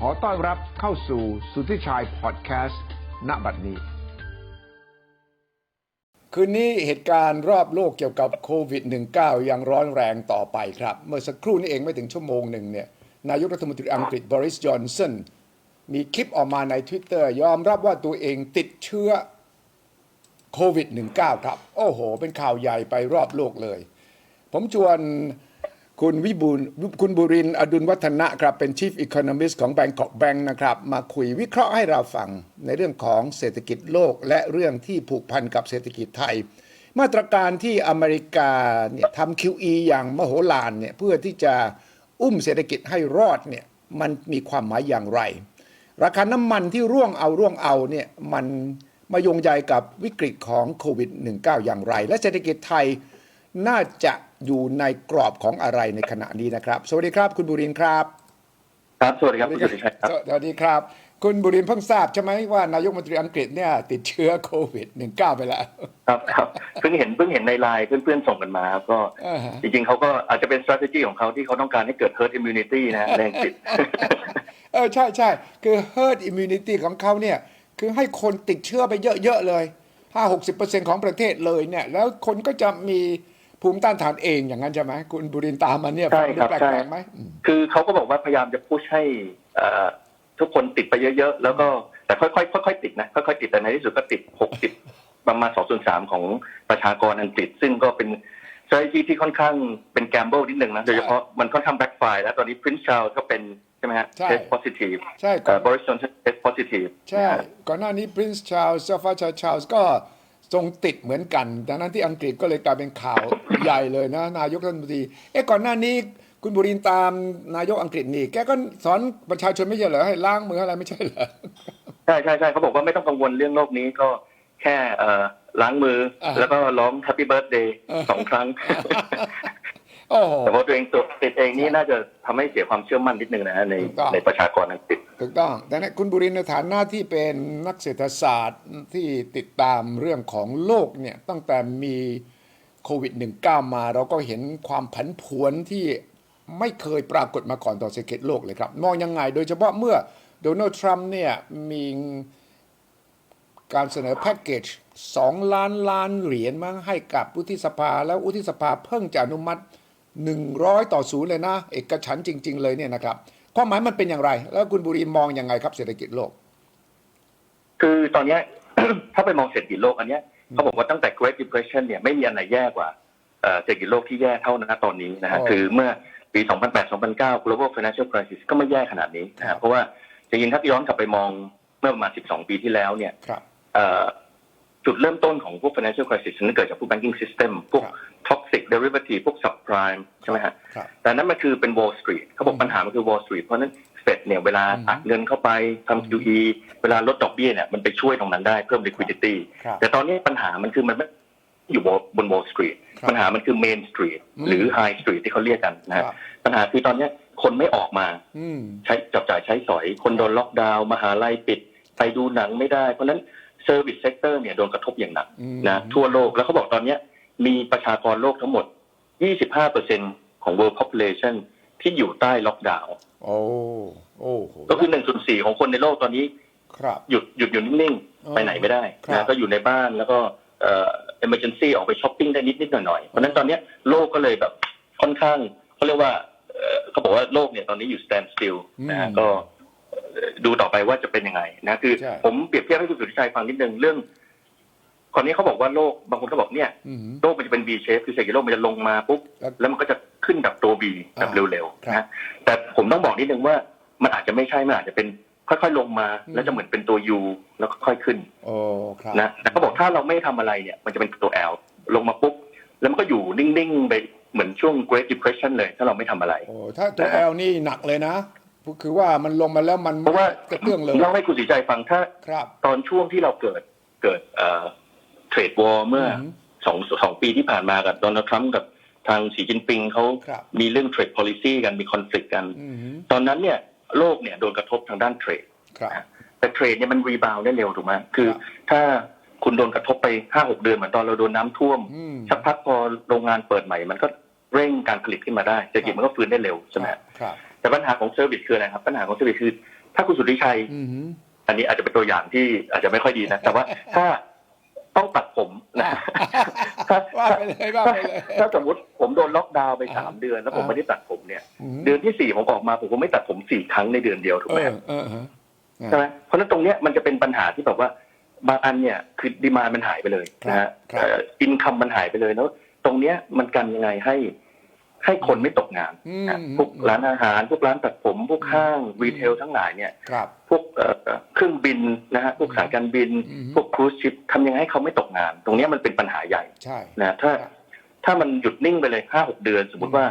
ขอต้อนรับเข้าสู่สุทธิชัยพอดแคสต์ณบัดนี้ คืนนี้เหตุการณ์รอบโลกเกี่ยวกับโควิด -19 ยังร้อนแรงต่อไปครับ เมื่อสักครู่นี้เองไม่ถึงชั่วโมงหนึ่งเนี่ยนายกรัฐมนตรีอังกฤษบริสจอนสันมีคลิปออกมาใน Twitter ยอมรับว่าตัวเองติดเชื้อโควิด -19 ครับ โอ้โห เป็นข่าวใหญ่ไปรอบโลกเลย ผมชวน คุณวิบูลย์คุณบุรินทร์อดุลวัฒนะครับ เป็น Chief Economist ของ Bangkok Bank นะครับ มาคุยวิเคราะห์ให้เราฟังในเรื่องของเศรษฐกิจโลกและเรื่องที่ผูกพันกับเศรษฐกิจไทย มาตรการที่อเมริกาเนี่ยทำ QE อย่างมโหฬารเนี่ยเพื่อที่จะอุ้มเศรษฐกิจให้รอดเนี่ยมันมีความหมายอย่างไร ราคาน้ำมันที่ร่วงเอาร่วงเอาเนี่ยมันมาโยงใยกับวิกฤตของโควิด -19 อย่างไร และเศรษฐกิจไทย น่าจะอยู่ในกรอบของอะไรในขณะนี้นะครับ สวัสดีครับ คุณบุรินทร์ครับ ครับ สวัสดีครับคุณสุทธิชัยครับ สวัสดีครับ คุณบุรินทร์เพิ่งทราบใช่ไหมว่านายกรัฐมนตรีอังกฤษเนี่ย ติดเชื้อโควิด -19 ไปแล้ว ครับครับเพิ่งเห็นเพิ่งเห็นในไลน์เพื่อนๆส่งกันมาครับก็อ่าฮะจริงๆเขาก็อาจจะเป็น strategy ของเขาที่เขาต้องการให้เกิด herd immunity นะฮะแรงจิตเออใช่ใช่คือ herd immunity ของเขาเนี่ยคือให้คนติดเชื้อไปเยอะๆเลย 5-60%ของประเทศเลยเนี่ย แล้วคนก็จะมี ภูมิต้านทานเองอย่างนั้นใช่ไหมคุณบุรินทร์ตามมาเนี่ยใช่ฟังดูครับแปใช่ ลกๆไหมอืมคือเขาก็บอกว่าพยายามจะพุชให้เอ่อทุกคนติดไปเยอะๆ แล้วก็แต่ค่อยๆค่อยๆติดนะค่อยๆติดแต่ในที่สุดก็ติด 60 ประมาณ2ส่วน3ของประชากรอังกฤษ ซึ่งก็เป็น strategy ที่ค่อนข้างเป็น gamble นิดนึงนะ โดยเฉพาะมันค่อนข้าง backfire แล้วตอนนี้ Prince Charles ก็เป็น ใช่ไหมฮะใช่ test positive ใช่ก่เอ่ออน บริสจอนเทส positive ใช่ ก่อนหน้านี้ Prince Charles เจ้าฟ้าชายชาลส์ก็ ทรงติดเหมือนกันดังนั้นที่อังกฤษก็เลยกลายเป็นข่าวใหญ่เลยนะ นายกรัฐมนตรีเอ๊ะก่อนหน้านี้คุณบุรินทร์ตามนายกอังกฤษนี่ แกก็สอนประชาชนไม่ใช่เหรอให้ล้างมืออะไรไม่ใช่เหรอใช่ใช่ใช่เขาบอกว่าไม่ต้องกังวลเรื่องโรคนี้ก็แค่เอ่อล้างมืออาแล้วก็ร้อง Happy Birthday อ่าสองครั้ง โอ้โห แต่พอตัวเองตัวติดเองนี่น่าจะทำให้เสียความเชื่อมั่นนิดนึงนะฮะในถูกต้อง ในประชากรอังกฤษ ถูกต้องแต่เนี่ยคุณบุรินทร์ในฐานะที่เป็นนักเศรษฐศาสตร์ที่ติดตามเรื่องของโลกเนี่ยตั้งแต่มีโควิด -19 มาเราก็เห็นความผันผวนที่ไม่เคยปรากฏมาก่อนต่อเศรษฐกิจโลกเลยครับ มองยังไงโดยเฉพาะเมื่อโดนัลด์ทรัมป์เนี่ยมีการเสนอแพ็กเกจ 2 ล้านล้านเหรียญมาให้กับวุฒิสภาแล้ววุฒิสภาเพิ่งจะอนุมัติ 100 ต่อศูนย์เลยนะ เอกฉันท์จริง ๆ เลยเนี่ยนะครับความหมายมันเป็นอย่างไร แล้วคุณบุรีมองยังไงครับเศรษฐกิจโลก คือตอนเนี้ยถ้าไปมองเศรษฐกิจโลกอันเนี้ยเขาบอกว่าตั้งแต่ Great Depression เนี่ยไม่มีอันไหนแย่กว่าเอ่อเศรษฐกิจโลกที่แย่เท่านะตอนนี้นะฮะอ๋อคือเมื่อปี 2008-2009 global financial crisis ก็ไม่แย่ขนาดนี้นะครัฮะบเพราะว่าจริงๆถ้าย้อนกลับไปมองเมื่อประมาณ 12 ปีที่แล้วเนี่ยครับเอ่อ จุดเริ่มต้นของพวก financial crisis นั้นเกิดจากพวก banking system พวกครับ toxic derivative พวก subprime ใช่ไหมฮะครับแต่นั้นมันคือเป็น wall street เขาบออืกมปัญหามันคือ wall street เพราะฉะนั้นเฟดเนี่ยเวลาอืมอัดเงินเข้าไปทำ QE เวลาลดดอกเบี้ยเนี่ยมันไปช่วยตรงนั้นได้เพิ่ม liquidity ครับแต่ตอนนี้ปัญหามันคือมันไม่อยู่บน wall street ครับปัญหามันคือ main street อืมหรือ high street ที่เขาเรียกกันนะคฮะรับปัญหาคือตอนเนี้ยคนไม่ออกมาอืมใช้จับจ่ายใช้สอย คนโดนล็อกดาวน์มหาลัยปิด ไปดูหนังไม่ได้ เพราะฉะนั้น เซอร์วิสเซกเตอร์เนี่ยโดนกระทบอย่างหนักอืมนะทั่วโลกแล้วเขาบอกตอนเนี้ยมีประชากรโลกทั้งหมด 25%ของ world population ที่อยู่ใต้ล็อกดาวน์โอ้โอ้โหก็คือ1ส่วน4ของคนในโลกตอนนี้ ครับหยุดหยุดอยู่นิ่งอ๋อๆไปไหนไม่ได้ครับนะก็อยู่ในบ้านแล้วก็เอ่อ emergency ออกไปช้อปปิ้งได้นิดนิดๆหน่อยหน่อยๆเพราะฉะนั้นตอนเนี้ยโลกก็เลยแบบค่อนข้างเขาเรียกว่าเอ่อเขาบอกว่าโลกเนี่ยตอนนี้อยู่ stand still นะฮะอืมก็เอ่อ ดูต่อไปว่าจะเป็นยังไงนะคือใช่ผมเปรียบเทียบให้คุณสุทธิชัยฟังนิดนึงเรื่องก่อนนี้เขาบอกว่าโลกบางคนก็บอกเนี่ยอืมโลกมันจะเป็น V shape คือเศรษฐกิจโลกมันจะลงมาปุ๊บครับแล้วมันก็จะขึ้นกับตัว V แบบอ่าเร็วครับๆนะแต่ผมต้องบอกนิดนึงว่ามันอาจจะไม่ใช่มันอาจจะเป็นค่อยๆลงมาอืมแล้วจะเหมือนเป็นตัว U แล้วก็ค่อยขึ้นโอ้ครับนะแต่เขาบอกถ้าเราไม่ทำอะไรเนี่ย มันจะเป็นตัว L ลงมาปุ๊บแล้วมันก็อยู่นิ่งๆไปเหมือนช่วง Great Depression เลย ถ้าเราไม่ทำอะไรโอ้ถ้าตัวแอลนี่หนักเลยนะ คือว่ามันลงมาแล้วมันเพราะว่ากระเตื้องเลยเล่าให้คุณสีใจฟังถ้าครับตอนช่วงที่เราเกิดเกิดเอ่อเทรดวอร์เมื่ออมสองสองปีที่ผ่านมากับโดนัลด์ทรัมป์กับทางสีจิ้นปิงเขาครับมีเรื่องเทรด policy กันมีคอนฟ lict กันอืมตอนนั้นเนี่ยโลกเนี่ยโดนกระทบทางด้านเทรดครับแต่เทรดเนี่ยมันรีบาวได้เร็วถูกไหมคือครับถ้าคุณโดนกระทบไปห้าหกเดือนเหมือนตอนเราโดนน้ำท่วมอืมสักพักพอโรงงานเปิดใหม่ มันก็เร่งการผลิตขึ้นมาได้เศรษฐกิจมันก็ฟื้นได้เร็วใช่ไหมครับ แต่ปัญหาของเซอร์วิสคืออะไรครับ ปัญหาของเซอร์วิสคือ ถ้าคุณสุทธิชัยอืมอันนี้อาจจะเป็นตัวอย่างที่อาจจะไม่ค่อยดีนะ แต่ว่าถ้าต้องตัดผมนะถ้าว่าไปเลยว่าไปเลยถ้าสมมติผมโดนล็อกดาวน์ไปอ่าสามเดือน แล้วผมอ่าไม่ได้ตัดผมเนี่ยอืมเดือนที่สี่ผมออกมาผมก็ไม่ตัดผมสี่ครั้งในเดือนเดียวถูกเอไหมอครับเออฮะใช่ไหมเพราะฉะนั้นตรงเนี้ยมันจะเป็นปัญหาที่แบบว่า บางอันเนี่ยคือดีมามันหายไปเลยนะฮะอินคัมมันหายไปเลยแล้วตรงเนี้ยมันกันยังไงให้ ให้คนไม่ตกงานอืมนะพวกร้านอาหาร พวกร้านตัดผม พวกห้างรีเทลทั้งหลายเนี่ยครับพวกเอ่อเครื่องบินนะฮะพวกสายการบินอืมพวกครูซชิปทำยังไงให้เขาไม่ตกงาน ตรงเนี้ยมันเป็นปัญหาใหญ่ใช่นะถ้าครับถ้ามันหยุดนิ่งไปเลยห้าหกเดือน สมมติว่า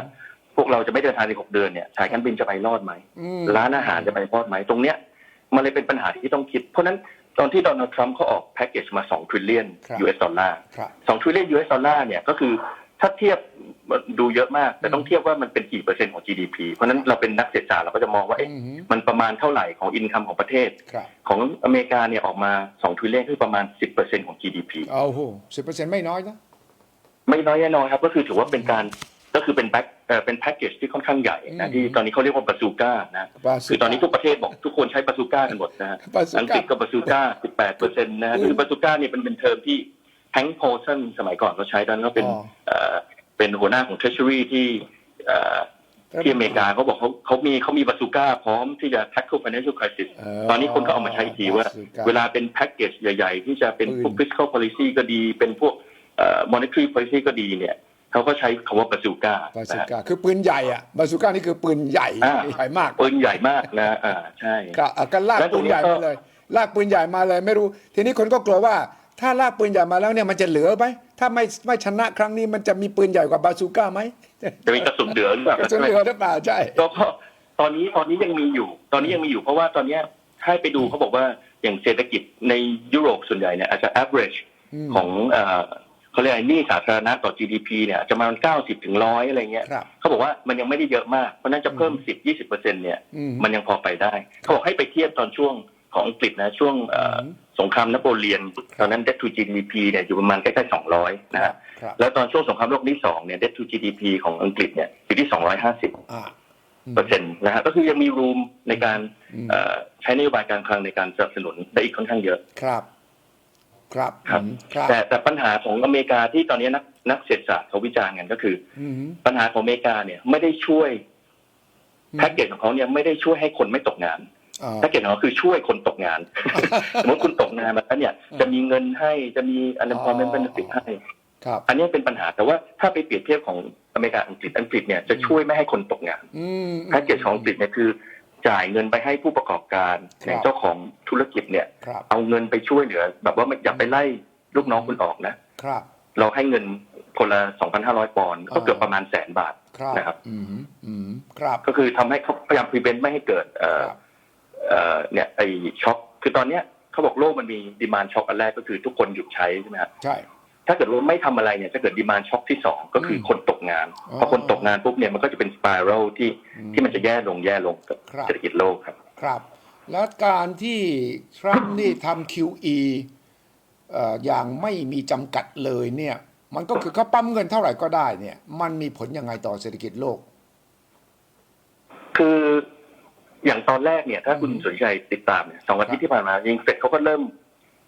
พวกเราจะไม่เดินทางในหกเดือนเนี่ยสายการบินจะไปรอดไหมอืมร้านอาหารจะไปรอดไหมตรงเนี้ยมันเลยเป็นปัญหาที่ต้องคิด เพราะฉะนั้นตอนที่โดนัลด์ทรัมป์เขาออกแพ็กเกจมา2 trillion US ดอลลาร์ครับ2 trillion US ดอลลาร์เนี่ยก็คือถ้าเทียบ ดูเยอะมาก แต่ต้องเทียบว่ามันเป็นกี่เปอร์เซ็นต์ของ GDP เพราะฉะนั้นเราเป็นนักเศรษฐศาสตร์เราก็จะมองว่าเอ๊ะอืมมันประมาณเท่าไหร่ของอินคัมของประเทศครับของอเมริกาเนี่ยออกมา2 trillion คือประมาณ 10%ของ GDP เอาโหสิบเปอร์เซ็นต์ไม่น้อยนะไม่น้อยแน่นอนครับ ก็คือถือว่าเป็นการก็คือเป็นแพ็คเอ่อเป็นแพ็กเกจที่ค่อนข้างใหญ่อืนะมที่ตอนนี้เขาเรียกว่าบาซูก้านะบาซูก้าคือตอนนี้ทุกประเทศบอกทุกคนใช้บาซูก้ากันหมดนะฮะบาซูก้าอังกฤษก็บาซูก้า 18เปอร์เซ็นต์นะฮะอืมคือบาซูก้าเนี่ยเป็นเป็นเทอมที่แฮงค์โพสันสมัยก่อนเขาใช้ตอนนั้นเขาเป็นอ๋อ เอ่อเป็นหัวหน้าของ Treasury ที่เอ่อที่อเมริกาเขาบอกเขาเขามีเขามีบาซูก้าพร้อมที่จะ tackle financial crisis เตอนนี้คนก็เอามาใช้อีกทีว่าบซูก้เวลาเป็นแพ็กเกจใหญ่ ๆ ที่จะเป็นพวกปืน fiscal policy ก็ดี เป็นพวกเอ่อ monetary policy ก็ดีเนี่ยเขาก็ใช้คำว่าบาซูก้าบาซูก้าคือปืนใหญ่อะบาซูก้านี่คือปืนใหญ่อ่าใหญ่มากปืนใหญ่มากนะอ่าใช่ก็อะก็ลากแล้วตปืรงนนี้ใหญ่ก็มาเลย ลากปืนใหญ่มาเลยไม่รู้ ทีนี้คนก็กลัวว่าถ้าลากปืนใหญ่มาแล้วเนี่ยมันจะเหลือไหม ถ้าไม่ไม่ชนะครั้งนี้มันจะมีปืนใหญ่กว่าบาซูก้าไหมจะมีกระสุนเหลือหรือเปล่ากระสุนเหลือหรือเปล่าใช่ก็ก็ตอนนี้ตอนนี้ยังมีอยู่ ตอนนี้ยังมีอยู่เพราะว่าตอนเนี้ยให้ไปดูเขาบอกว่าอย่างเศรษฐกิจในยุโรปส่วนใหญ่เนี่ยอาจจะ average อืมของเอ่อเขาเรียกอะไรหนี้สาธารณะต่อ GDP เนี่ยจะประมาณ90ถึงร้อยอะไรเงี้ยครับเขาบอกว่ามันยังไม่ได้เยอะมาก เพราะฉะนั้นจะเพิ่ม10 20เปอร์เซ็นเนี่ยอืมมันยังพอไปได้ เขาบอกให้ไปเทียบตอนช่วง ของอังกฤษนะช่วงเอ่ออมสงครามนโปเลียน ตอนนั้น debt to GDP เนี่ยอยู่ประมาณใกล้ๆ200นะฮะครับแล้วตอนช่วงสงครามโลกที่สองเนี่ย debt to GDP ของอังกฤษเนี่ยอยู่ที่250อ่าเปอร์เซ็นต์นะฮะก็คือยังมีรูมในการอืมเอ่อใช้นโยบายการคลังในการสนับสนุนได้อีกค่อนข้างเยอะครับ ครับครับอืมครับแต่แต่ปัญหาของอเมริกาที่ตอนนี้นักนักเศรษฐศาสตร์เขาวิจารณ์กันก็คืออืมปัญหาของอเมริกาเนี่ยไม่ได้ช่วยแพ็กเกจของเขาเนี่ยไม่ได้ช่วยให้คนไม่ตกงานอ่า แพ็กเกจของเขาคือช่วยคนตกงาน สมมติคุณตกงานมาแล้วเนี่ย จะมีเงินให้จะมี unemployment อ๋อ benefit ให้ครับอันนี้เป็นปัญหาแต่ว่าถ้าไปเปรียบเทียบของอเมริกาอังกฤษอังกฤษเนี่ยจะช่วยไม่ให้คนตกงานอืมแพ็กเกจของอังกฤษเนี่ยคือจ่ายเงินไปให้ผู้ประกอบการครับอย่างเจ้าของธุรกิจเนี่ยครับเอาเงินไปช่วยเหลือ แบบว่าไม่อย่าไปไล่ลูกน้องคุณออกนะครับเราให้เงินคนละ 2,500 ปอนด์ก็เกือบประมาณแสนบาทครับนะครับอืมอืมครับก็คือทำให้เขาพยายามพรีเ e นต์ไม่ให้เกิด เอ่อครับเอ่อเนี่ยไอ้ช็อคคือตอนเนี้ยเขาบอกโลกมันมีดีมานช็อคอันแรกก็คือทุกคนหยุดใช้ใช่ไหมครับใช่ถ้าเกิดว่าไม่ทำอะไรเนี่ยจะเกิดดีมานช็อคที่สองก็คืออมคนตกงานอ๋อพอคนตกงานปุ๊บเนี่ยมันก็จะเป็นสป i รัลที่อืมที่มันจะแย่ลงแย่ลงกับครับเศรษฐกิจโลกครับครับ แล้วการที่ทรัมป์นี่ทำ QE เอ่ออย่างไม่มีจำกัดเลยเนี่ย มันก็คือเขาปั๊มเงินเท่าไหร่ก็ได้เนี่ย มันมีผลยังไงต่อเศรษฐกิจโลก คือ อย่างตอนแรกเนี่ย ถ้าคุณอืมสนใจติดตามเนี่ยสองอาทิตย์ที่ผ่านมายิงเฟดเขาก็เริ่ม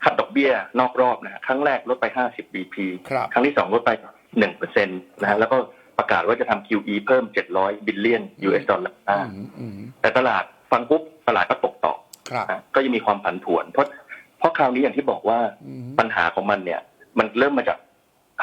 คัดดอกเบี้ยนอกรอบนะฮะครั้งแรกลดไป 50 BP ครับครั้งที่สองลดไป1เปอร์เซ็นต์นะฮะแล้วก็ประกาศว่าจะทำ QE เพิ่ม 700 บิลเลียน US ดอลลาอืร์มอืมแต่ตลาดฟังปุ๊บตลาดก็ตกต่อครับนะก็ยังมีความผันผวน เพราะเพราะคราวนี้อย่างที่บอกว่าอืมปัญหาของมันเนี่ย มันเริ่มมาจาก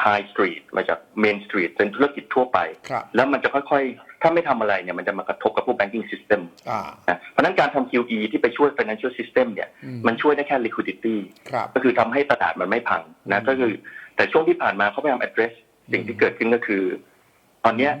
High Street มาจาก Main Street เป็นธุรกิจทั่วไปครับแล้วมันจะค่อยๆ ถ้าไม่ทำอะไรเนี่ยมันจะมากระทบกับพวก banking system อ่านะเพราะฉะนั้นการทำ QE ที่ไปช่วย financial system เนี่ยอืมมันช่วยได้แค่ liquidity ครับก็คือทำให้ตลาดมันไม่พังอืนะมก็คือแต่ช่วงที่ผ่านมาเขาพยายาม address สิ่งที่เกิดขึ้นก็คือ ตอนเนี้ย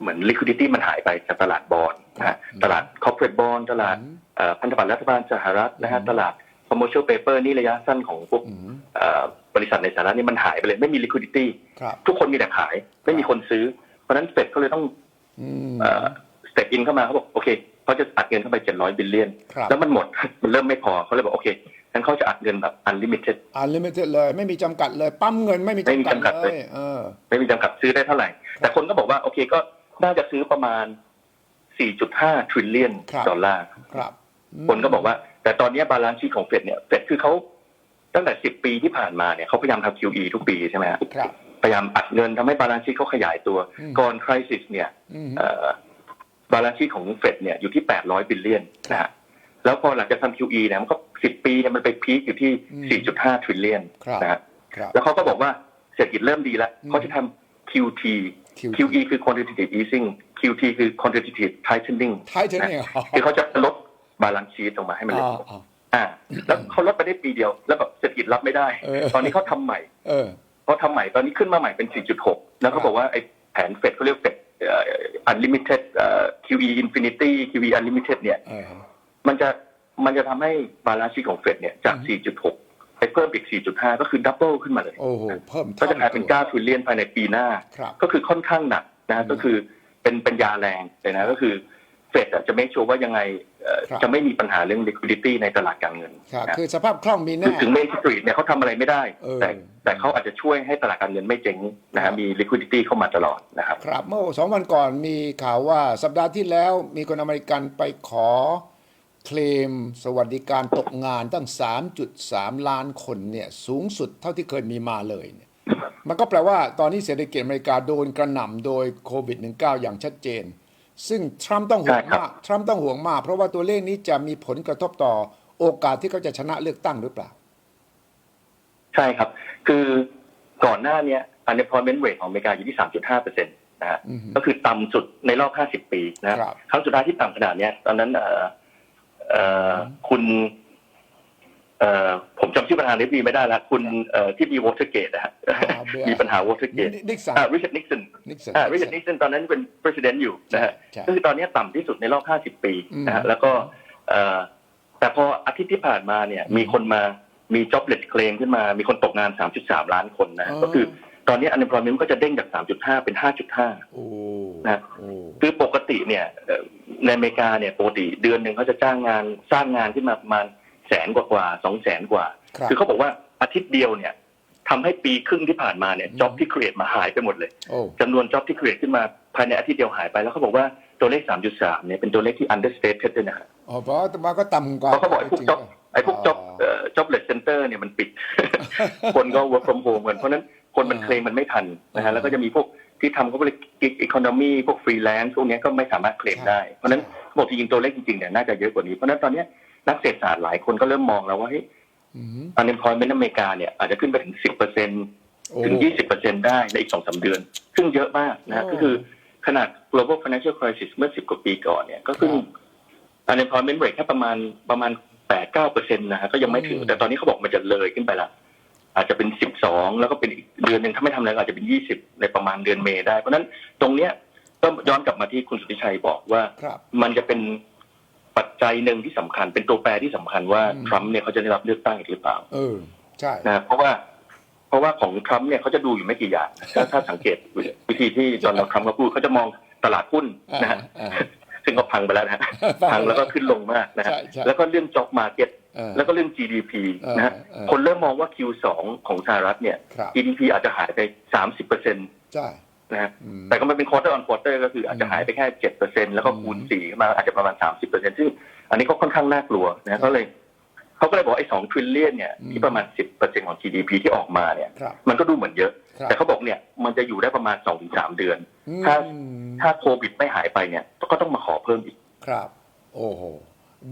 เหมือน liquidity มันหายไปจากตลาดบอลนะฮะอืมตลาด corporate bond ตลาดอืมเอ่อพันธบัตรรัฐบาลสหรัฐนะฮะอืมตลาด commercial paper นี่ระยะสั้นของพวกอืมเอ่อบริษัทในสหรัฐนี่มันหายไปเลย ไม่มี liquidity ครับทุกคนมีแต่ขาย ไม่มีคนซื้อ เพราะฉะนั้นเฟดเขาเลยต้องอืม สเต็ปอินเข้ามาเขาบอกโอเคเขาจะอัดเงินเข้าไป700บิลเลียนครับแล้วมันหมดมันเริ่มไม่พอเขาเลยบอกโอเคงั้นเขาจะอัดเงินแบบ unlimited อันลิมิเต็ดเลย ไม่มีจำกัดเลย ปั๊มเงินไม่มีไม่มีจำกัดจำกัดเลเลยยเออไม่มีจำกัดซื้อได้เท่าไหร่ แต่คนก็บอกว่าโอเคก็น่าจะซื้อประมาณ 4.5 trillion ครับดอลลาร์ครับ คนก็บอกว่า แต่ตอนนี้บาลานซ์ชีของเฟดเนี่ยเฟดคือเขาตั้งแต่สิบปีที่ผ่านมาเนี่ยเขาพยายามทำ QE ทุกปีใช่ไหมฮะครับ พยายามอัดเงินทำให้บาลานซ์ชีเขาขยายตัวอืมก่อนคริสิสเนี่ยอืมบาลานซ์ชีของเฟดเนี่ยอยู่ที่800บิลเลียนนะฮะแล้วพอหลังจากทำ QE เนี่ยมันก็10ปีเนี่ยมันไปพีคอยู่ที่อืม4.5ทริลเลียนครับนะฮะครับแล้วเขาก็บอกว่าเศรษฐกิจเริ่มดีแล้วอืมเขาจะทำ QT QT QE คือ quantitative easing QT คือ quantitative tightening ท้ายเทนเนี่ยคือเขาจะลดบาลานซ์ชีตลงมาให้มันเล็อ่ากลงอ่าอ่าแล้วเขาลดไปได้ปีเดียวแล้วแบบเศรษฐกิจรับไม่ได้เออตอนนี้เขาทำใหม่ เออเขาทำใหม่ตอนนี้ขึ้นมาใหม่เป็น 4.6 แล้วเขาบอกว่าไอ้แผนเฟดเขาเรียกเฟดเอ่อ unlimited เอ่อ QE infinity QE unlimited เนี่ย เออมันจะมันจะทำให้บาลานซ์ชีตของเฟดเนี่ยจากอืม4.6 ไปเพิ่มอีก 4.5 ก็คือดับเบิลขึ้นมาเลย โอ้โห เพิ่มก็จะกลายเป็นท่9ทริลเลียนภายในปีหน้า ครับ ก็คือค่อนข้างหนักนะอืมก็คือเป็นเป็นยาแรงเลยนะก็คือเฟดอะจะไม่ชัวร์ว่ายังไงเอ่อครับ จะไม่มีปัญหาเรื่อง liquidity ในตลาดการเงินครับนะคือสภาพคล่องมีคือแน่ถึงเมนสตรีทเนี่ยเขาทำอะไรไม่ได้เออแต่แต่เขาอาจจะช่วยให้ตลาดการเงินไม่เจ๊งนะครัฮะบมี liquidity เข้ามาตลอดนะครับครับเมื่อสองวันก่อนมีข่าวว่าสัปดาห์ที่แล้วมีคนอเมริกันไปขอเคลมสวัสดิการตกงานตั้ง 3.3 ล้านคนเนี่ยสูงสุดเท่าที่เคยมีมาเลยเนี่ยมันก็แปลว่าตอนนี้เศรษฐกิจอเมริกาโดนกระหน่ำโดยโควิด -19 อย่างชัดเจน ซึ่งทรัมป์ต้องห่วงใช่ครับมากทรัมป์ต้องห่วงมาก เพราะว่าตัวเลขนี้จะมีผลกระทบต่อโอกาสที่เขาจะชนะเลือกตั้งหรือเปล่า ใช่ครับ คือก่อนหน้าเนี้ย unemployment rate ของอเมริกาอยู่ที่ 3.5เปอร์เซ็นต์นะฮะอือฮึก็คือต่ำสุดในรอบ 50 ปีนะครับครั้งสุดท้ายที่ต่ำขนาดเนี้ย ตอนนั้นเอ่อเอ่อคุณ เอ่อผมจำชื่อประธานาธิบดีไม่ได้ละคุณเอ่อที่มีวอเตอร์เกตนะฮะอ่าเบื่อมีปัญหาวอเตอร์เกตนิกสันอ่าริชาร์ดนิกสันนิกสันอ่าริชาร์ดนิกสันตอนนั้นเป็น president อยู่นะฮะใช่ก็คือตอนนี้ต่ำที่สุดในรอบ 50 ปีนะอืฮะมแล้วก็เอ่อแต่พออาทิตย์ที่ผ่านมาเนี่ยอืมมีคนมามี jobless claim ขึ้นมา มีคนตกงาน 3.3 ล้านคนนะฮะอ๋อก็คือตอนนี้ unemployment ก็จะเด้งจาก 3.5 เป็น 5.5โอ้นะโอ้คือปกติเนี่ยเอ่อในอเมริกาเนี่ยปกติเดือนหนึ่งเขาจะจ้างงานสร้างงานขึ้นมาประมาณ แสนกว่ากว่าสองแสนกว่า ครับคือเขาบอกว่าอาทิตย์เดียวเนี่ยทำให้ปีครึ่งที่ผ่านมาเนี่ยอืมจ็อบที่ create มาหายไปหมดเลยโอ้จำนวนจ็อบที่ create ขึ้นมาภายในอาทิตย์เดียวหายไปแล้วเขาบอกว่าตัวเลข 3.3เนี่ยเป็นตัวเลขที่ understated ด้วยนะฮะอ๋อเพราะว่ามันก็ต่ำกว่าเพราะเขาบอกไอ้พวกจ็อบไอ้พวกจ็อบเอ่อ jobless center เนี่ยมันปิด คนก็ work from home กันเพราะฉะนั้นคนมันอ่าเคลมมันไม่ทันนะอ่าฮะแล้วก็จะมีพวกที่ทำเขาเรียก gig economy พวก freelance พวกเนี้ยก็ไม่สามารถเคลมได้ เพราะฉะนั้นบอกจริงๆตัวเลขจริงๆเนี่ยน่าจะเยอะกว่านี้ เพราะฉะนั้นตอนเนี้ย นักเศรษฐศาสตร์หลายคนก็เริ่มมองแล้วว่าเฮ้ยอืม unemployment อเมริกาเนี่ยอาจจะขึ้นไปถึง10เปอร์เซ็นต์โอ้ถึง20เปอร์เซ็นต์ได้ในอีกสองสาเดือน ซึ่งเยอะมากนะฮะโอ้ก็คือขนาด global financial crisis เมื่อ10กว่าปีก่อนเนี่ยก็ขึ้นครับ unemployment rate แค่ประมาณประมาณ8-9เปอร์เซ็นต์นะฮะก็ยังไม่ถึงอืมแต่ตอนนี้เขาบอกมันจะเลยขึ้นไปละอาจจะเป็น12แล้วก็เป็นอีกเดือนหนึ่งถ้าไม่ทำอะไรก็อาจจะเป็น20ในประมาณเดือนเมษได้ เพราะฉะนั้นตรงเนี้ยก็ย้อนกลับมาที่คุณสุทธิชัยบอกว่าครับมันจะเป็น ปัจจัยหนึ่งที่สำคัญเป็นตัวแปรที่สำคัญว่าอืมทรัมป์เนี่ยเขาจะได้รับเลือกตั้งอีกหรือเปล่า เออใช่นะเพราะว่า เพราะว่าของทรัมป์เนี่ยเขาจะดูอยู่ไม่กี่อย่างถ้าถ้าสังเกตวิธีที่จอห์นทรัมป์เขาพูดเขาจะมองตลาดหุ้นนะฮะอ่าซึ่งก็พังไปแล้วนะฮะพังแล้วก็ขึ้นลงมากนะฮะใช่ใช่แล้วก็เรื่อง job market เออแล้วก็เรื่อง GDP เออนะฮะเออคนเริ่มมองว่า Q2 ของสหรัฐเนี่ยครับ GDP อาจจะหายไป 30เปอร์เซ็นต์ใช่ นะฮะอืมแต่ก็ไม่เป็น quarter on quarter ก็คืออาจจะหายไปแค่7เปอร์เซ็นต์แล้วก็คูณอืม4ขึ้นมาอาจจะประมาณ30เปอร์เซ็นต์ซึ่งอันนี้ก็ค่อนข้างน่ากลัวนะเขาเลยเขาก็เลยบอกไอ้2 trillion เนี่ยที่ประมาณ10เปอร์เซ็นต์ของ GDP ที่ออกมาเนี่ยครับมันก็ดูเหมือนเยอะครับแต่เขาบอกเนี่ยมันจะอยู่ได้ประมาณ2-3เดือนอืมถ้าถ้าโควิดไม่หายไปเนี่ยก็ต้องมาขอเพิ่มอีกครับ โอ้โห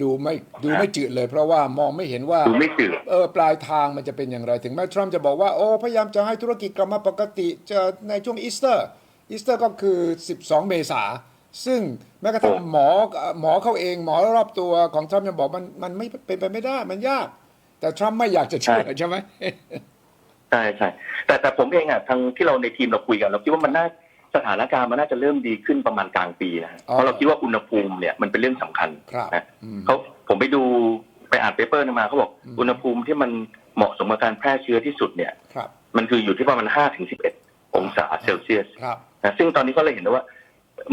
ดูไม่ดูไม่จืดเลย เพราะว่ามองไม่เห็นว่าดูไม่จืดเออปลายทางมันจะเป็นอย่างไร ถึงแม้ทรัมป์จะบอกว่าโอ้พยายามจะให้ธุรกิจกลับมาปกติจะในช่วงอีสเตอร์อีสเตอร์ก็คือ 12 เมษาซึ่งแม้กระทั่งโอ้หมอหมอเขาเองหมอรอบตัวของทรัมป์ยังบอกมันมันไม่เป็นไปไม่ได้มันยาก แต่ทรัมป์ไม่อยากจะเชื่อใช่ไหมใช่ใช่แต่แต่ผมเองอะทางที่เราในทีมเราคุยกันเราคิดว่ามันน่า สถานการณ์มันน่าจะเริ่มดีขึ้นประมาณกลางปีนะอ๋อเพราะเราคิดว่าอุณหภูมิเนี่ยมันเป็นเรื่องสำคัญครับนะอืมเขาผมไปดูไปอ่านเปเปอร์นึงมาเขาบอกอืมอุณหภูมิที่มันเหมาะสมกับการแพร่เชื้อที่สุดเนี่ยครับมันคืออยู่ที่ประมาณ5ถึง11องศาเซลเซียสครับนะซึ่งตอนนี้ก็เลยเห็นแล้วว่า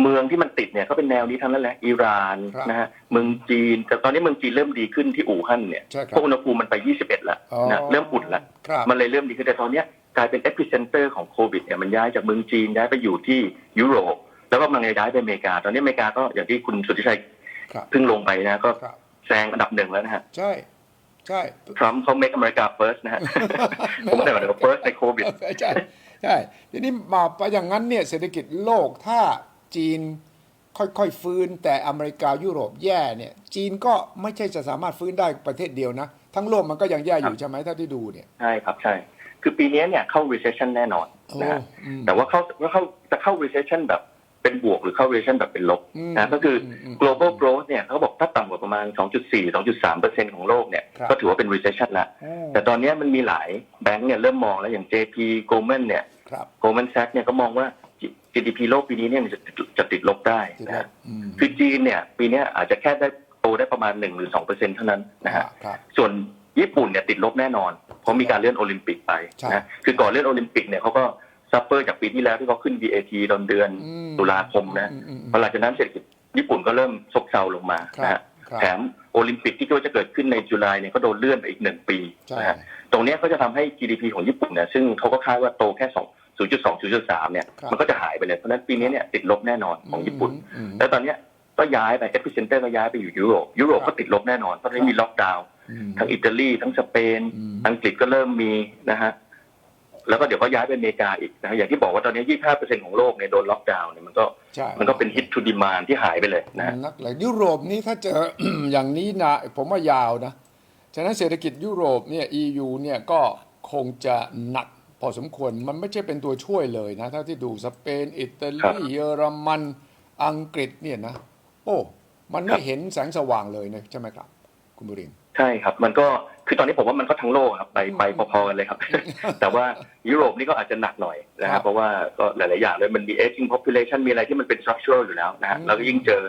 เมืองที่มันติดเนี่ยก็เป็นแนวนี้ทั้งนั้นแหละอิหร่านครับนะฮะเมืองจีน แต่ตอนนี้เมืองจีนเริ่มดีขึ้นที่อู่ฮั่นเนี่ยใช่ครับพวกอุณหภูมิมันไป 21 แล้วอ๋อนะเริ่มอุ่นแล้วครับมันเลยเริ่มดีขึ้นแต่ตอนเนี้ย กลายเป็นเอพิเซนเตอร์ของโควิดเนี่ยมันย้ายจากเมืองจีนย้ายไปอยู่ที่ยุโรป แล้วก็กำลังจะย้ายไปอเมริกา ตอนนี้อเมริกาก็อย่างที่คุณสุทธิชัยครับเพิ่งลงไปนะก็ครับแซงอันดับหนึ่งแล้วนะฮะใช่ใช่ทรัมป์เขา make America first นะฮะผมไม่ได้หมายถึงว่า first ในโควิดใช่ใช่ทีนี้มาไปอย่างนั้นเนี่ยเศรษฐกิจโลกถ้าจีนค่อยๆฟื้นแต่อเมริกายุโรปแย่เนี่ย จีนก็ไม่ใช่จะสามารถฟื้นได้ประเทศเดียวนะ ทั้งโลกมันก็ยังแย่อยู่ใช่ไหมถ้าที่ดูเนี่ยใช่ครับใช่ คือปีนี้เนี่ยเข้า recession แน่นอนนะฮะโอ้อืมแต่ว่าเข้าว่าเข้าจะเข้า recession แบบเป็นบวกหรือเข้า recession แบบเป็นลบอืมนะก็คืออมอืม global growth เนี่ยเขาบอกถ้าต่ำกว่าประมาณ 2.4 2.3ของโลกเนี่ยครับก็ถือว่าเป็น recession ละโอ้แต่ตอนนี้มันมีหลายแบงก์เนี่ยเริ่มมองแล้วอย่าง JP Goldman เนี่ยครับ Goldman Sachs เนี่ยก็มองว่า GDP โลกปีนี้เนี่ยมันจะติดจะติดลบได้ติดนะลฮะบอืมคือจีนเนี่ย ปีเนี้ยอาจจะแค่ได้โตได้ประมาณ1หรือ2เปอร์เซ็นเท่านั้นนะฮะครับส่วน ญี่ปุ่นเนี่ยติดลบแน่นอน เพราะมีการเลื่อนโอลิมปิกไปใช่นะคือก่อนเลื่อนโอลิมปิกเนี่ยเขาก็ซัฟเฟอร์จากปีที่แล้วที่เขาขึ้น VAT ตอนเดือนอืมตุลาคมนะอืมอืมอืมพอหลังจากนั้นเศรษฐกิจญี่ปุ่นก็เริ่มซบเซาลงมาครับนะฮะครับแถมโอลิมปิกที่ว่าจะเกิดขึ้นในจุลายเนี่ยก็โดนเลื่อนไปอีกหนึ่งปีใช่นะฮะตรงเนี้ยก็จะทำให้ GDP ของญี่ปุ่นเนี่ยซึ่งเขาก็คาดว่าโตแค่2 0.2 0.3เนี่ยครับมันก็จะหายไปเลย เพราะฉะนั้นปีนี้เนี่ยติดลบแน่นอนของญี่ปุ่นอืมแล้วตอนเนี้ยก็ย้ายไปเอพิเซนเตอร์ก็ย้ายไปอยู่ยุโรปยุโรปครับก็ติดลบแน่นอนเพราะตอนนี้มีล็อกดาวน์อืม ทั้งอิตาลีทั้งสเปนอืมอังกฤษก็เริ่มมีนะฮะแล้วก็เดี๋ยวก็ย้ายไปอเมริกาอีกนะฮะอย่างที่บอกว่าตอนนี้ 25%ของโลกเนี่ยโดนล็อกดาวน์เนี่ยมันก็ใช่มันก็เป็นฮิตทูดีมานที่หายไปเลยนะฮะนักเลยยุโรปนี่ถ้าเจออย่างนี้นะผมว่ายาวนะ ฉะนั้นเศรษฐกิจยุโรปเนี่ย EU เนี่ยก็คงจะหนักพอสมควรมันไม่ใช่เป็นตัวช่วยเลยนะ ถ้าที่ดูสเปน อิตาครัลีบเยอรมันอังกฤษเนี่ยนะ โอ้ มันคไม่รับเห็นแสงสว่างเลยนะใช่ไหมครับ คุณบุรินทร์ ใช่ครับ มันก็คือตอนนี้ผมว่ามันก็ทั้งโลกครับไปไปพอๆกันเลยครับ แต่ว่ายุโรปนี่ก็อาจจะหนักหน่อยนะครัฮะบเพราะว่าก็หลาย ๆ อย่างเลยมันมี aging population มีอะไรที่มันเป็น structural อยู่แล้วนะฮะอืมแล้วก็ยิ่งเจอ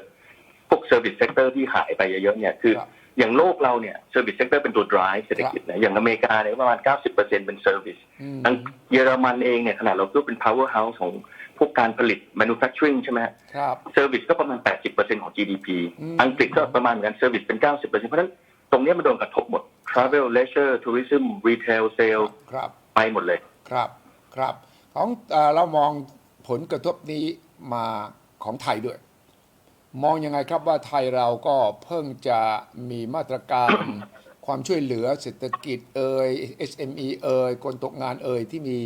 พวก service sector ที่หายไปเยอะ ๆ เนี่ยคือครับอย่างโลกเราเนี่ย service sector เป็นตัว drive เศรษฐกิจนะอย่างอเมริกาเนี่ยประมาณ 90%เป็น service อืมทั้งเยอรมันเองเนี่ยขนาดเราก็เป็น power house ของพวกการผลิต manufacturing ใช่ไหมฮะครับ service ก็ประมาณ 80%ของ GDP อืมอังกฤษก็ประมาณเหมือนกัน service เป็น 90%เพราะฉะนั้น ตรงเนี้ยมันโดนกระทบหมด travel leisure tourism retail sale ครับ ไปหมดเลย ครับ ครับ ของเอ่อเรามองผลกระทบนี้มาของไทยด้วย มองยังไงครับว่าไทยเราก็เพิ่งจะมีมาตรการ ความช่วยเหลือเศรษฐกิจเอ่ย SME เอ่ยคนตกงานเอ่ยที่มี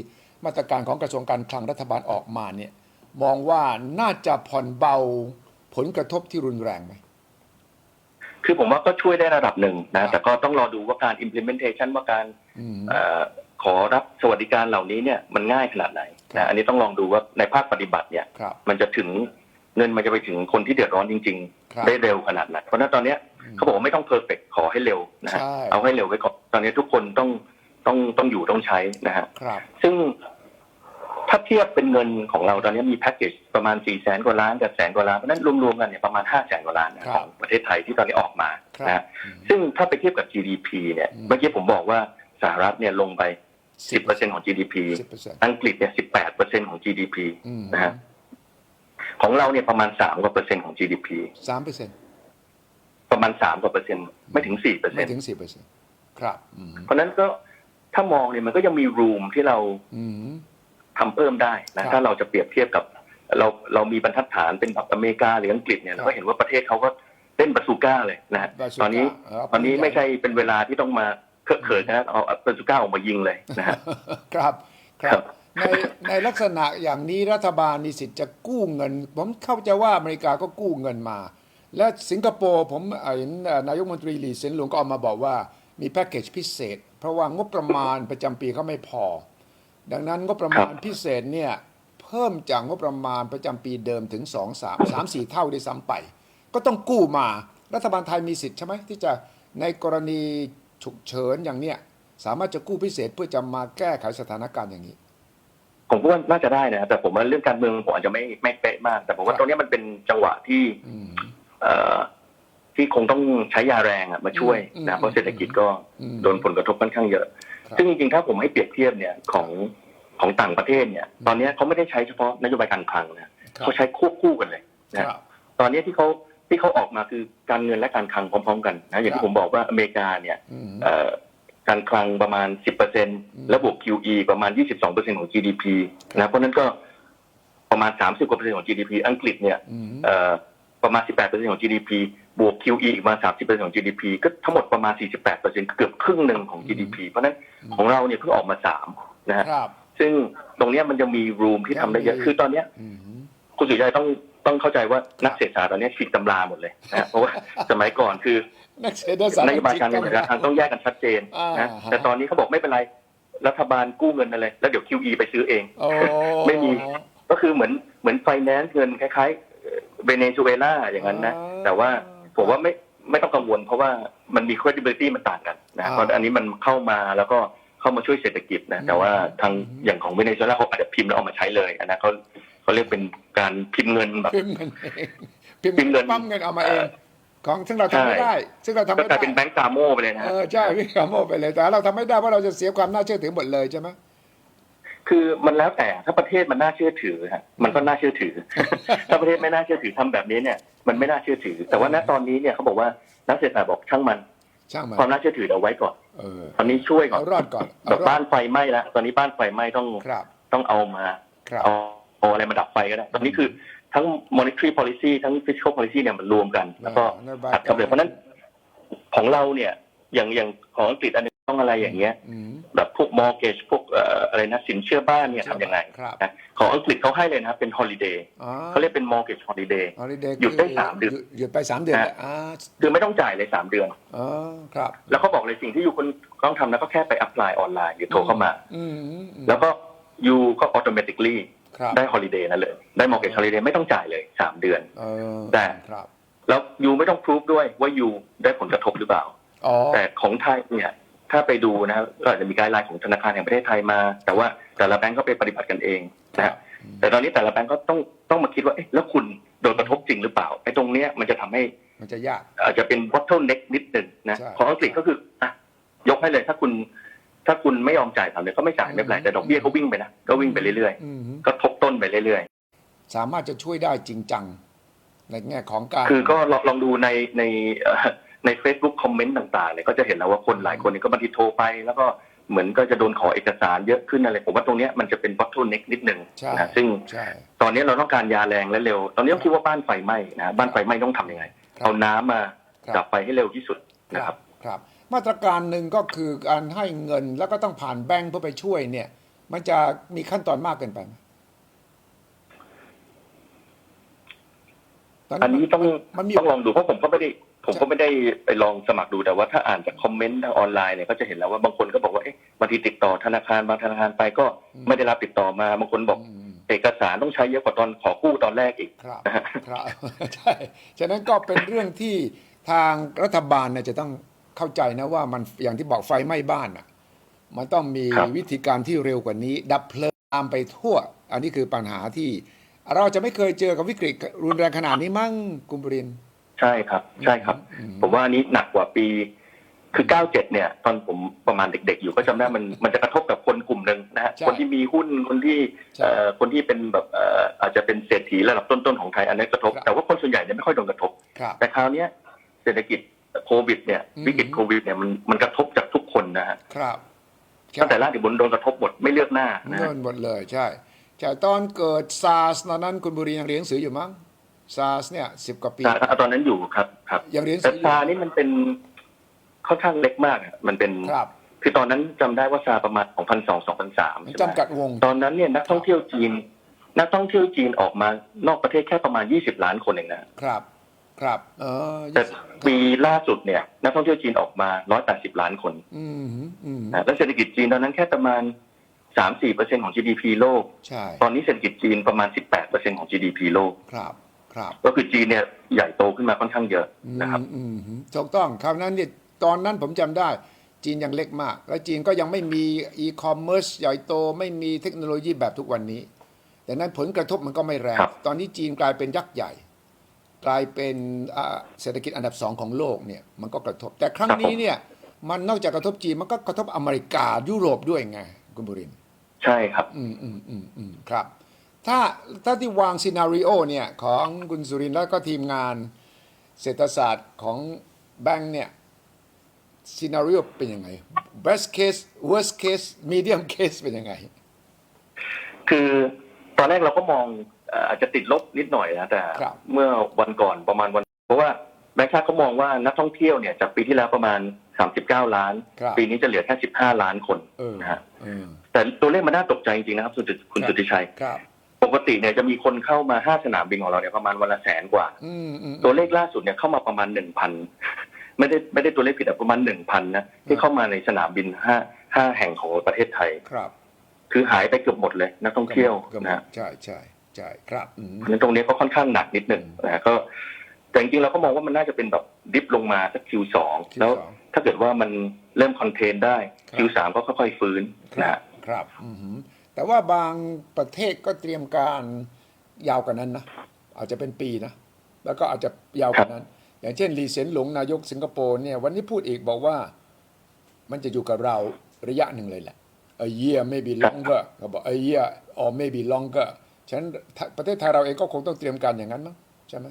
มาตรการของกระทรวงการคลังรัฐบาลออกมาเนี่ย มองว่าน่าจะผ่อนเบาผลกระทบที่รุนแรงไหม คือผมว่าก็ช่วยได้ระดับหนึ่งครันะบแต่ก็ต้องรอดูว่าการ implementation ว่าการอืมเออขอรับสวัสดิการเหล่านี้เนี่ยมันง่ายขนาดไหนครับนะอันนี้ต้องลองดูว่าในภาคปฏิบัติเนี่ย ครับ มันจะถึงเงินมันจะไปถึงคนที่เดือดร้อนจริง ครับ ๆ ได้เร็วขนาดไหนเพราะฉะนั้นตอนเนี้ยอืมเขาบอกว่าไม่ต้องเพอร์เฟกขอให้เร็วนะฮะใช่ เอาให้เร็วไว้ก่อนตอนนี้ทุกคนต้องต้องต้องอยู่ต้องใช้นะฮะ ครับ ซึ่ง ถ้าเทียบเป็นเงินของเราตอนนี้มีแพ็กเกจประมาณ4ี่แสนกว่าล้านกับแสนกว่าล้านเพราะฉะนั้นรวมๆกันเนี่ยประมาณ5้าแสนกว่าล้านนะของประเทศไทยที่ตอนนี้ออกมาครับนะฮะซึ่งถ้าไปเทียบกับ GDP เนี่ยอืมเมื่อกี้ผมบอกว่าสหรัฐเนี่ยลงไป 10%ของ GDP สิบเปอร์เซ็นต์อังกฤษเนี่ย18%ของ GDP อืมนะฮะของเราเนี่ยประมาณ3กว่าเปอร์เซ็นต์ของ GDP สามเปอร์เซ็นต์ประมาณ3กว่าเปอร์เซ็นต์ไม่ถึง4เปอร์เซ็ไม่นต์ถึงสี่เปอร์เซ็นต์ครับอืมเพราะฉะนั้นก็ถ้ามองเนี่ยมันก็ยังมีรูมที่เราอืม ทำเพิ่มได้ครันะบถ้าเราจะเปรียบเทียบกับเราเรามีบรรทัดฐานเป็นแบบอเมริกาหรืออังกฤษเนี่ยครับเราก็เห็นว่าประเทศเขาก็เล่นบาซูก้าเลยนะฮะบาซูก้าตอนนี้เออตอนนี้ไม่ใช่เป็นเวลาที่ต้องมาเคอะเขินนะเอาบาซูก้าออกมายิงเลยนะฮะครับครัครับบในในลักษณะอย่างนี้รัฐบาลมีสิทธิ์จะกู้เงิน ผมเข้าใจว่าอเมริกาก็กู้เงินมา และสิงคโปร์ผมเห็นเอ่อนายกมนตรีหลีเซินหลวงก็ออกมาบอกว่ามีแพ็กเกจพิเศษ เพราะว่างบประมาณประจำปีเขาไม่พอ ดังนั้นงบประมาณพิเศษเนี่ยเพิ่มจากงบประมาณประจำปีเดิมถึง 2 3 3 4 เท่าด้วยซ้ำไป ก็ต้องกู้มารัฐบาลไทยมีสิทธิ์ใช่ไหมที่จะในกรณีฉุกเฉินอย่างเนี้ยสามารถจะกู้พิเศษเพื่อจะมาแก้ไขสถานการณ์อย่างนี้ ผมก็ว่าน่าจะได้นะแต่ผมว่าเรื่องการเมืองผมอาจจะไม่ไม่เป๊ะมาก แต่ผมครัว่าบตรงนี้มันเป็นจังหวะที่อืมเอ่อที่คงต้องใช้ยาแรงอะมาช่วยอืมนะเพราะเศรษฐกิจก็อืมโดนผลกระทบค่อนข้างเยอะครับ ซึ่งจริงๆถ้าผมให้เปรียบเทียบเนี่ยของของต่างประเทศเนี่ย ตอนนี้เขาไม่ได้ใช้เฉพาะนโยบายการคลังนะครับเขาใช้ควบคู่กันเลยคนะรับตอนนี้ที่เขาที่เขาออกมาคือการเงินและการคลังพร้อมๆ กันนะอย่างครับที่ผมบอกว่าอเมริกาเนี่ยอืมเอ่อการคลังประมาณ 10%และบวก QE ประมาณ 22%ของ GDP นะเพราะฉะนั้นก็ประมาณ 30กว่าเปอร์เซ็นต์ของ GDP อังกฤษเนี่ยอืมเอ่อประมาณ 18%ของ GDP บวก QE อีกมา 30%ของ GDP ก็ทั้งหมดประมาณ 48%เกือบครึ่งหนึ่งของ GDP เพราะฉะนั้นของเราเนี่ยเพิ่งออกมาสามนะฮะครับ ซึ่งตรงเนี้ยมันจะมีรูมที่ทำได้เยอะคือตอนเนี้ย อืม คุณสุชัยต้องต้องเข้าใจว่านักเศรษฐศาสตร์ตอนเนี้ยฉีกตำราหมดเลยนะฮะเพราะว่า สมัยก่อนคือนักเศรษฐศาสตร์นโยบายการเงินการคลังต้องแยกกันชัดเจนอ่านะฮะ แต่ตอนนี้เขาบอกไม่เป็นไร รัฐบาลกู้เงินอะไรแล้วเดี๋ยว QE ไปซื้อเอง โอ้ ไม่มี ก็คือเหมือนเหมือนไฟแนนซ์เงินคล้ายๆเวเนซุเอลาอย่างนั้นนะแต่ว่า ผมว่าไม่ไม่ต้องกังวล เพราะว่ามันมี credibility มันต่างกันนะเพราะอันนี้มันเข้ามาแล้วก็เข้ามาช่วยเศรษฐกิจนะแต่ว่าทางอย่างของเวเนซุเอลาเขาอาจจะพิมพ์แล้วเอามาใช้เลยอันนั้นเขาเขาเรียกเป็นการพิมพ์เงินแบบพิมพ์เงินเองพิมพ์พิมพ์เงิเงินนปั๊มเงินเอามาเองของซึ่งเราทำไม่ใช่ได้ ซึ่งเราทำก็ไม่กลาได้ยเป็นแบงก์กาโมไปเลยนะเอฮะอใช่พี่ขโมยไปเลยแต่เราทำไม่ได้เพราะเราจะเสียความน่าเชื่อถือหมดเลยใช่ไหม คือมันแล้วแต่ถ้าประเทศมันน่าเชื่อถือฮะมันก็น่าเชื่อถือ ถ้าประเทศไม่น่าเชื่อถือทำแบบนี้เนี่ย มันไม่น่าเชื่อถือ แต่ว่าณตอนนี้เนี่ยเขาบอกว่านักเศรษฐศาสตร์บอกช่างมันช่างมันความน่าเชื่อถือเอาไว้ก่อนเออตอนนี้ช่วยก่อนเอารอดก่อนแบเอาบรอบ้าดนไฟไหม้แล้วตอนนี้บ้านไฟไหม้ต้องครับต้องเอามาครับเอาเอาอะไรมาดับไฟก็ได้ ตอนนี้คือทั้ง monetary policy ทั้ง fiscal policy เนี่ยมันรวมกัน แล้วก็นโยบายอัดกับเลยเพราะฉะนั้นของเราเนี่ยอย่างอย่างของอังกฤษอันนี้ต้องอะไรอย่างเงี้ยอืม แบบพวก mortgage พวกเอ่ออะไรนะสินเชื่อบ้านเนี่ยทำยังไงครับนะของอังกฤษเขาให้เลยนะเป็น holiday อ๋อเขาเรียกเป็น mortgage holiday ฮอลิเดย์หยุดได้สามเดือนหยุดไปสามเดือนนะเลยอ่าคือไม่ต้องจ่ายเลยสามเดือนอ๋อครับ แล้วเขาบอกเลยสิ่งที่อยู่คนต้องทำนะก็แค่ไป apply ออนไลน์หรือโทรเข้ามาอืมอืมอืมแล้วก็ you ก็ automatically ครับได้ holiday นั่นเลย ได้ mortgage holiday ไม่ต้องจ่ายเลยสามเดือนเออแต่ครับแล้ว you ไม่ต้อง prove ด้วยว่า you ได้ผลกระทบหรือเปล่าอ๋อแต่ของไทยเนี่ย ถ้าไปดูนะครับก็อาจจะมีไกด์ไลน์ของธนาคารแห่งประเทศไทยมา แต่ว่าแต่ละแบงก์ก็ไปปฏิบัติกันเองนะฮะแต่ตอนนี้แต่ละแบงก์ก็ต้องต้องมาคิดว่าเอ๊ะแล้วคุณโดนกระทบจริงหรือเปล่าไอ้ตรงเนี้ยมันจะทำให้มันจะยากอาจจะเป็น bottleneck นิดหนึ่งนะใช่ของอังกฤษก็คืออะยกให้เลยถ้าคุณ ถ้าคุณไม่ยอมจ่ายสามเดือนก็ไม่จ่ายไม่เป็นไรแต่ดอกเบี้ยก็วิ่งไปนะก็วิ่งไปเรื่อยอืมๆก็ทบต้นไปเรื่อยสามารถจะช่วยได้จริงจังในแง่ของการๆคือก็ลองลองดูในในเอ่อ ใน Facebook คอมเมนต์ต่างๆเนี่ยก็จะเห็นแล้วว่าคนหลายคนเนี่ยก็บางทีโทรไป แล้วก็เหมือนก็จะโดนขอเอกสารเยอะขึ้นอะไร ผมว่าตรงเนี้ยมันจะเป็น bottleneck นิดหนึ่งใช่นะซึ่งใช่ตอนนี้เราต้องการยาแรงและเร็ว ตอนนี้ต้องคิดว่าบ้านไฟไหม้นะบ้านไฟไหม้ต้องทำยังไงครับเอาน้ำมาครับดับไฟให้เร็วที่สุดคนะรัครับบครับ มาตรการหนึ่งก็คือการให้เงินแล้วก็ต้องผ่านแบงค์เพื่อไปช่วยเนี่ย มันจะมีขั้นตอนมากเกินไปไหมตอันนี้ต้องมันมีต้องลองดูเพราะผมก็ไม่ได้ ผมใช่ก็ไม่ได้ไปลองสมัครดูแต่ว่าถ้าอ่านจากคอมเมนต์ทางออนไลน์เนี่ยก็จะเห็นแล้วว่าบางคนก็บอกว่าเอ๊ะบางทีติดต่อธนาคารบางธนาคารไปก็ไม่ได้รับติดต่อมาบางคนบอกอืมเอกสารต้องใช้เยอะกว่าตอนขอกู้ตอนแรกอีกครับนะฮะครับใช่ฉะนั้นก็เป็นเรื่องที่ทางรัฐบาลเนี่ยจะต้องเข้าใจนะว่ามันอย่างที่บอกไฟไหม้บ้านอะ มันต้องมีครับวิธีการที่เร็วกว่านี้ ดับเพลิงตามไปทั่ว อันนี้คือปัญหาที่ เราจะไม่เคยเจอกับวิกฤตรุนแรงขนาดนี้มั้งคุณบรินทร์ ใช่ครับ ใช่ครับอืมผมว่าอันนี้หนักกว่าปี คือ97เนี่ย ตอนผมประมาณเด็ก ๆ อยู่ก็จำได้มันมันจะกระทบกับคนกลุ่มหนึ่งนะฮะใช่คนที่มีหุ้นคนที่ใช่เอ่อคนที่เป็นแบบเอ่ออาจจะเป็นเศรษฐีระดับต้นๆของไทยอันนี้กระทบ ครับ แต่ว่าคนส่วนใหญ่เนี่ยไม่ค่อยโดนกระทบ ครับ แต่คราวเนี้ยเศรษฐกิจโควิดเนี่ยอืม วิกฤตโควิดเนี่ยมันมันกระทบจากทุกคนนะฮะครับครัตั้บ งแต่ล่างถึงบนโดนกระทบหมดไม่เลือกหน้านะโดฮะนหมดเลยใช่ใช่ตอนเกิดซาร์สตอนนั้นคุณบุรียังเรียนหนังสืออยู่มั้ง ซาร์สเนี่ยสิบกว่าปีแต่ตอนนั้นอยู่ครับครับยังเรียนหนังแต่สืออยู่ซานี่มันเป็นค่อนข้างเล็กมากอะมันเป็นครับคือตอนนั้นจำได้ว่าซาประมาณ2002 2003มันใช่ไหมจำกัดวง ตอนนั้นเนี่ยนักท่องเที่ยวจีน นักท่องเที่ยวจีนออกมานอกประเทศแค่ประมาณ 20 ล้านคนเองนะครับ ครับ เออแต่ปีล่าสุดเนี่ย นักท่องเที่ยวจีนออกมา 180 ล้านคน อืมอืมนะและเศรษฐกิจจีนตอนนั้นแค่ประมาณ 3-4%ของ GDP โลก ใช่ ตอนนี้เศรษฐกิจจีนประมาณ 18%ของ GDP โลก ครับครับ ก็คือจีนเนี่ยใหญ่โตขึ้นมาค่อนข้างเยอะนะครับอืมอืมถูกต้องคราวนั้นเนี่ยตอนนั้นผมจำได้ จีนยังเล็กมาก และจีนก็ยังไม่มีอีคอมเมิร์ซใหญ่โตไม่มีเทคโนโลยีแบบทุกวันนี้ดังนั้นผลกระทบมันก็ไม่แรงครับตอนนี้จีนกลายเป็นยักษ์ใหญ่ กลายเป็นอ่าเศรษฐกิจอันดับสองของโลกเนี่ยมันก็กระทบ แต่ครั้งนี้เนี่ยมันนอกจากกระทบจีนมันก็กระทบอเมริกายุโรปด้วยไงคุณบุรินทร์ใช่ครับ อืมอืมอืมอืมครับ ถ้าถ้าที่วางซีนารีโอเนี่ยของคุณสุรินทร์แล้วก็ทีมงานเศรษฐศาสตร์ของแบงค์เนี่ยซีนารีโอเป็นยังไง best case worst case medium case เป็นยังไง คือตอนแรกเราก็มองเอ่ออาจจะติดลบนิดหน่อยนะแต่ครับเมื่อวันก่อนประมาณวัน เพราะว่าแบงค์ชาติเขามองว่านักท่องเที่ยวเนี่ยจากปีที่แล้วประมาณ 39 ล้านครับปีนี้จะเหลือแค่ 15 ล้านคนเออนะฮะเออแต่ตัวเลขมันน่าตกใจจริงๆนะครับคุณสุคุณครับสุทธิชัยครับ ปกติเนี่ยจะมีคนเข้ามาห้าสนามบินของเราเนี่ยประมาณวันละแสนกว่า อืมอืมตัวเลขล่าสุดเนี่ยเข้ามาประมาณหนึ่งพันไม่ได้ไม่ได้ตัวเลขผิดแต่ประมาณหนึ่งพันนะที่เข้ามาในสนามบินห้าห้าแห่งของประเทศไทย ครับ คือหายไปเกือบหมดเลยนักท่องเที่ยวก็หมดนะใช่ใช่ใช่ครับอืมเพราะฉะนั้นตรงนี้ก็ค่อนข้างหนักนิดหนึ่งนะก็แต่จริงๆเราก็มองว่ามันน่าจะเป็นแบบดิฟลงมาสัก Q2 Q2 แล้วถ้าเกิดว่ามันเริ่มคอนเทนได้ครับ Q3 ก็ค่อยๆฟื้นคนะรับฮะครับอือหือ แต่ว่าบางประเทศก็เตรียมการยาวกว่านั้นนะ อาจจะเป็นปีนะ แล้วก็อาจจะยาวกว่านั้น อย่างเช่นลีเซนหลงนายกสิงคโปร์เนี่ยวันนี้พูดอีกบอกว่ามันจะอยู่กับเราระยะหนึ่งเลยแหละ a year maybe longer เขาบอก a year or maybe longer ฉะนั้นประเทศไทยเราเองก็คงต้องเตรียมการอย่างนั้นมั้งใช่ไหม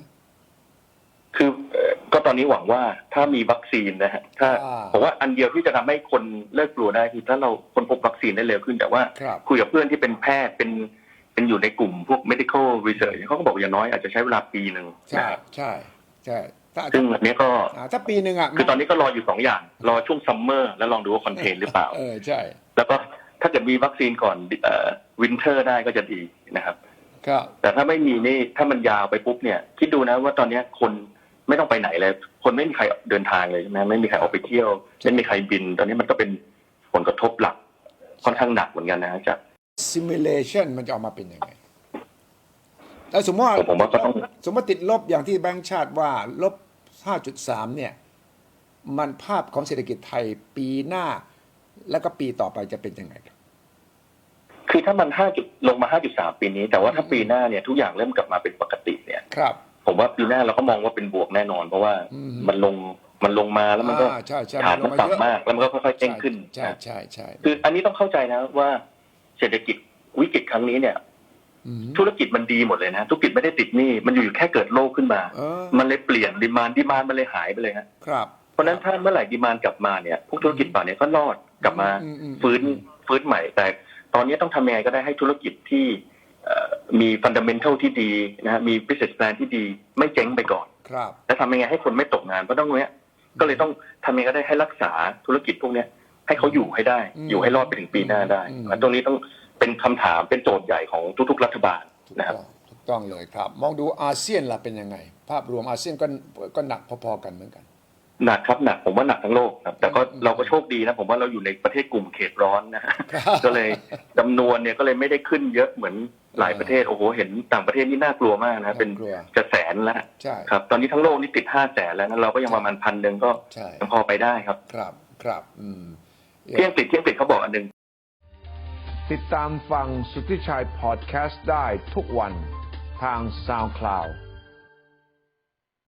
คือเอ่อ ก็ตอนนี้หวังว่าถ้ามีวัคซีนนะฮะถ้าอ่าผมว่าอันเดียวที่จะทำให้คนเลิกกลัวได้คือถ้าเราคนพบวัคซีนได้เร็วขึ้นแต่ว่าครับคุยกับเพื่อนที่เป็นแพทย์เป็นเป็นอยู่ในกลุ่มพวก medical research เขาก็บอกอย่างน้อยอาจจะใช้เวลาปีหนึ่งใช่นะครับใช่ใช่ถ้าซึ่งอันนี้ก็อ่าถ้าปีหนึ่งอะคือตอนนี้ก็รออยู่สองอย่าง รอช่วงซัมเมอร์แล้วลองดูว่าคอนเทนหรือเปล่าเออใช่ แล้วก็ถ้าเกิดมีวัคซีนก่อนวินเทอร์ได้ก็จะดีนะครับครับแต่ถ้าไม่มีนี่ถ้ามันยาวไปปุ๊บเนี่ย คิดดูนะว่าตอนนี้คน ไม่ต้องไปไหนเลย คนไม่มีใครเดินทางเลยใช่ไหมไม่มีใครออกไปเที่ยว ไม่มีใครบิน ตอนนี้มันก็เป็นผลกระทบหลัก ค่อนข้างหนักเหมือนกันนะจาก simulation มันจะออกมาเป็นยังไงแล้วสมมติว่าผมว่าก็ต้องสมมติติดลบอย่างที่แบงก์ชาติว่าลบ 5.3 เนี่ย มันภาพของเศรษฐกิจไทยปีหน้า แล้วก็ปีต่อไปจะเป็นยังไงครับคือถ้ามันห้าจุดลงมาห้าจุดสามปีนี้ แต่ว่าถ้าปีหน้าเนี่ยทุกอย่างเริ่มกลับมาเป็นปกติเนี่ย ครับ ผมว่าปีหน้าเราก็มองว่าเป็นบวกแน่นอน เพราะว่าอืมมันลงมันลงมาแล้วมันก็อ่าใช่ใช่ฐานลมังนมาเยอะต่ำมาก แล้วมันก็ค่อยๆเด้งขึ้นใช่นะใช่ใช่คืออันนี้ต้องเข้าใจนะว่าเศรษฐกิจวิกฤตครั้งนี้เนี่ยมธุรกิจมันดีหมดเลยนะธุรกิจไม่ได้ติดหนี้มันอยู่แค่เกิดโลกขึ้นมาเออมันเลยเปลี่ยนดีมานดีมานมันเลยหายไปเลยฮะครับเพราะฉะนั้นถ้าเมื่อไหร่ดีมานกลับมาเนี่ยพวกธุรกิจต่อเนี้ยก็รอดกลับมาอืมอืมฟื้นฟื้นใหม่แต่ตอนนี้ต้องทำยังไงก็ได้ให้ธุรกิจที่เอ่อ มีฟันดัมเ n นทัลที่ดีนะฮะมี business plan ที่ดีไม่เจ๊งไปก่อน ครับ และทำยังไงให้คนไม่ตกงานเพราะต้องเนี้ยก็เลยต้องทำยังไงก็ได้ให้รักษาธุรกิจพวกเนี้ยให้เขาอยู่ให้ได้ อืมอยู่ให้รอดไปถึงปีหน้าได้อืม ตรงนี้ต้องเป็นคำถามเป็นโจทย์ใหญ่ของทุกๆรัฐบาลถูกนะครับ ต้องถูกต้องเลยครับ มองดูอาเซียนล่ะเป็นยังไง ภาพรวมอาเซียนก็ก็หนักพอๆกันเหมือนกัน หนักครับหนักผมว่าหนักทั้งโลกครับ แต่ก็อืมเราก็โชคดีนะผมว่าเราอยู่ในประเทศกลุ่มเขตร้อนนะฮะครับก็เลยจำนวนเนี่ยก็เลยไม่ได้ขึ้นเยอะเหมือนหลายประเทศโอ้โหเห็นต่างประเทศนี่น่ากลัวมากนะเป็นน่ากลัวจะแสนแล้วใช่ครับ ตอนนี้ทั้งโลกนี่ติดห้าแสนแล้วนะเราก็ยังประมาณพันหนึ่งก็ใช่ยังพอไปได้ครับ ครับครับอืมเที่ยงติดเที่ยงติดเขาบอกอันหนึ่งติดตามฟังสุทธิชัยพอดแคสต์ได้ทุกวันทาง SoundCloud